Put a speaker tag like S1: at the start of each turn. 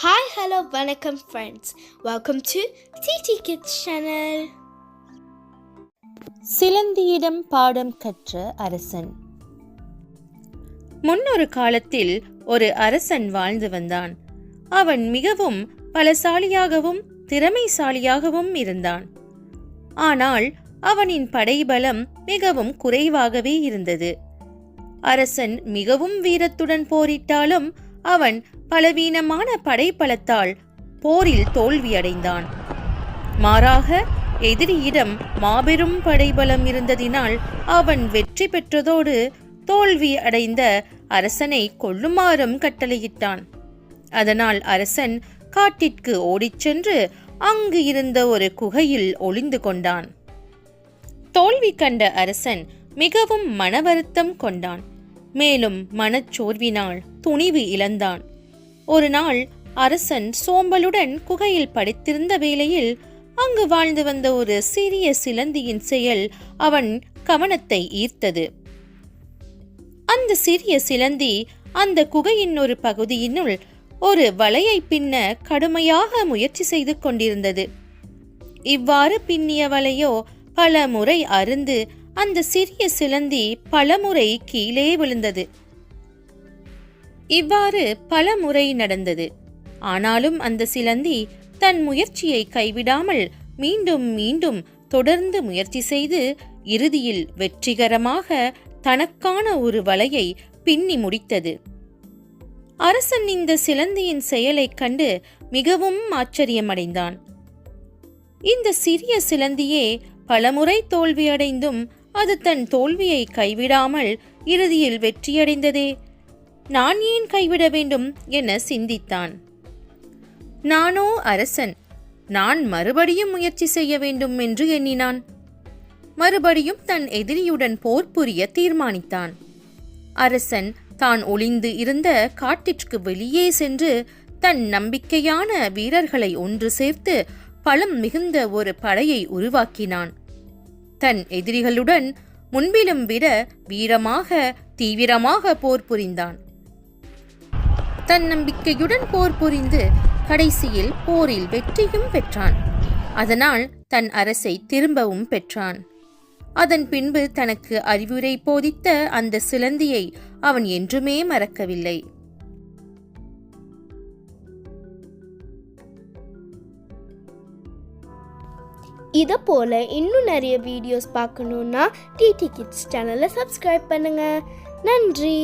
S1: Hi hello வணக்கம் friends welcome to DD kids channel
S2: சிலந்தியிடம் பாடம் கற்ற அரசன். முன்னொரு காலத்தில் ஒரு அரசன் வாழ்ந்து வந்தான். அவன் மிகவும் பலசாலியாகவும் திறமைசாலியாகவும் இருந்தான். ஆனால் அவனின் படைபலம் மிகவும் குறைவாகவே இருந்தது. அரசன் மிகவும் வீரத்துடன் போரிட்டாலும் அவன் பலவீனமான படைப்பலத்தால் போரில் தோல்வியடைந்தான். மாறாக எதிரியிடம் மாபெரும் படைபலம் இருந்ததினால் அவன் வெற்றி பெற்றதோடு தோல்வி அடைந்த அரசனை கொல்லுமாறும் கட்டளையிட்டான். அதனால் அரசன் காட்டிற்கு ஓடிச் சென்று அங்கு இருந்த ஒரு குகையில் ஒளிந்து கொண்டான். தோல்வி கண்ட அரசன் மிகவும் மனவருத்தம் கொண்டான். மேலும் மனச்சோர்வினால் துணிவு இழந்தான். ஒரு நாள் அரசன் சோம்பலுடன் குகையில் படுத்திருந்த வேளையில் அங்கு வாழ்ந்து வந்த ஒரு சிறிய சிலந்தியின் செயல் அவன் கவனத்தை ஈர்த்தது. அந்த சிறிய சிலந்தி அந்த குகையின் ஒரு பகுதியினுள் ஒரு வலையை பின்ன கடுமையாக முயற்சி செய்து கொண்டிருந்தது. இவ்வாறு பின்னிய வலையோ பல முறை அருந்து அந்த சிறிய சிலந்தி பலமுறை கீழே விழுந்தது. இவ்வாறு பல முறை நடந்தது. ஆனாலும் அந்த சிலந்தி தன் முயற்சியை கைவிடாமல் மீண்டும் மீண்டும் தொடர்ந்து முயற்சி செய்து இறுதியில் வெற்றிகரமாக தனக்கான ஒரு வலையை பின்னி முடித்தது. அரசன் இந்த சிலந்தியின் செயலைக் கண்டு மிகவும் ஆச்சரியமடைந்தான். இந்த சிறிய சிலந்தியே பலமுறை தோல்வியடைந்தும் அது தன் தோல்வியை கைவிடாமல் இறுதியில் வெற்றியடைந்ததே நான் ஏன் கைவிட வேண்டும் என சிந்தித்தான். நானோ அரசன் நான் மறுபடியும் முயற்சி செய்ய வேண்டும் என்று எண்ணினான். மறுபடியும் தன் எதிரியுடன் போர் புரிய தீர்மானித்தான். அரசன் தான் ஒளிந்து இருந்த காட்டிற்கு வெளியே சென்று தன் நம்பிக்கையான வீரர்களை ஒன்று சேர்த்து பலம் மிகுந்த ஒரு படையை உருவாக்கினான். தன் எதிரிகளுடன் முன்பிலும் விட வீரமாக தீவிரமாக போர் புரிந்தான். தன் நம்பிக்கையுடன் போர் புரிந்து கடைசியில் போரில் வெற்றியும் பெற்றான். அதனால் தன் அரசை திரும்பவும் பெற்றான். அதன் பின்பு தனக்கு அறிவுரை போதித்த அந்த சிலந்தியை அவன் என்றுமே மறக்கவில்லை.
S1: இதை போல இன்னும் நிறைய வீடியோஸ் பார்க்கணுன்னா டிடி கிட்ஸ் சேனலை சப்ஸ்கிரைப் பண்ணுங்க. நன்றி.